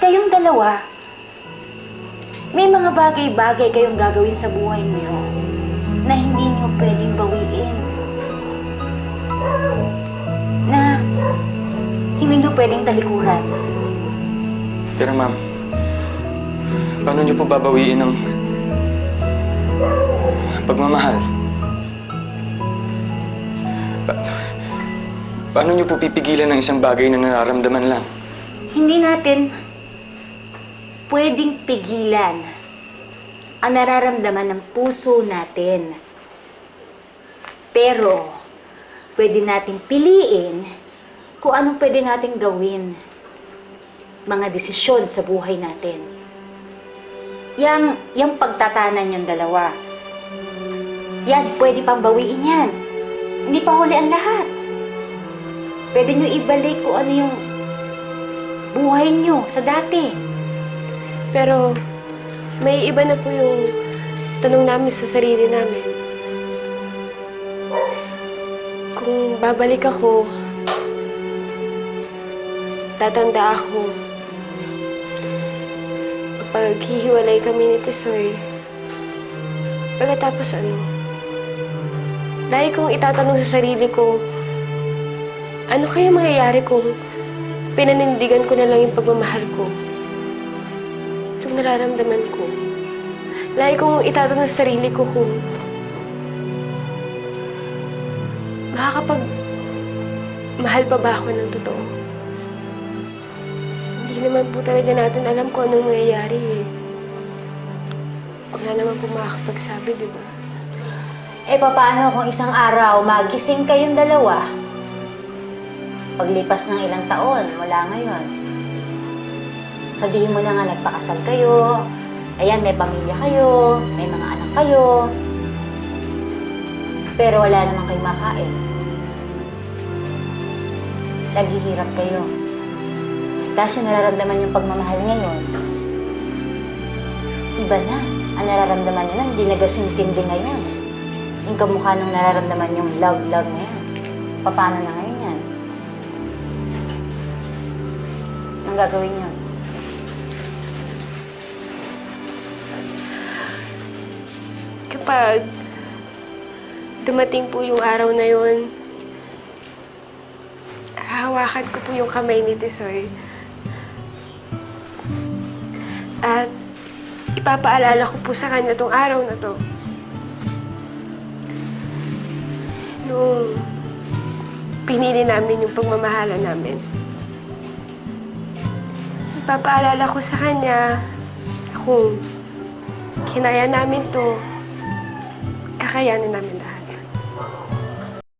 kayong dalawa, may mga bagay-bagay kayong gagawin sa buhay niyo na hindi niyo pwedeng bawiin. Na hindi niyo pwedeng talikuran. Pero ma'am, paano niyo po babawiin ang pagmamahal? Pa- paano niyo po pipigilan ng isang bagay na nararamdaman lang? Hindi natin pwedeng pigilan ang nararamdaman ng puso natin. Pero, pwede nating piliin kung anong pwede nating gawin. Mga desisyon sa buhay natin. Yang, yung pagtatanan yung dalawa. Yan, pwede pang bawiin yan. Hindi pa huli ang lahat. Pwede nyo ibalik kung ano yung buhay nyo sa dati. Pero may iba na po yung tanong namin sa sarili namin. Kung babalik ako, tatanda ako. Kapag hihiwalay kami ni Tisoy, pagkatapos ano? Lagi kong itatanong sa sarili ko, ano kaya mangyayari kung pinanindigan ko na lang yung pagmamahal ko? Itong nararamdaman ko. Lagi kong itatanong sa sarili ko kung makakapag mahal pa ba ako ng totoo? Hindi naman po talaga natin alam kung anong mangyayari eh. Wala naman po makakapagsabi, di ba? Eh, paano kung isang araw magising kayong dalawa? Paglipas ng ilang taon, wala ngayon. Sabihin mo na nga nagpakasal kayo, ayan, may pamilya kayo, may mga anak kayo, pero wala naman kayo makain. Naghihirap kayo. Tapos yung nararamdaman yung pagmamahal ngayon, iba na. Ang nararamdaman nyo na, hindi na gasintindi ngayon. Yung kamukha nung nararamdaman yung love-love ngayon. Paano na ngayon yan? Ang gagawin nyo? Kapag dumating po yung araw na yun, hahawakan ko po yung kamay ni Tisoy. At ipapaalala ko po sa kanya tong araw na to. Nung pinili namin yung pagmamahala namin. Ipapaalala ko sa kanya kung kinaya namin to, kakayanin namin.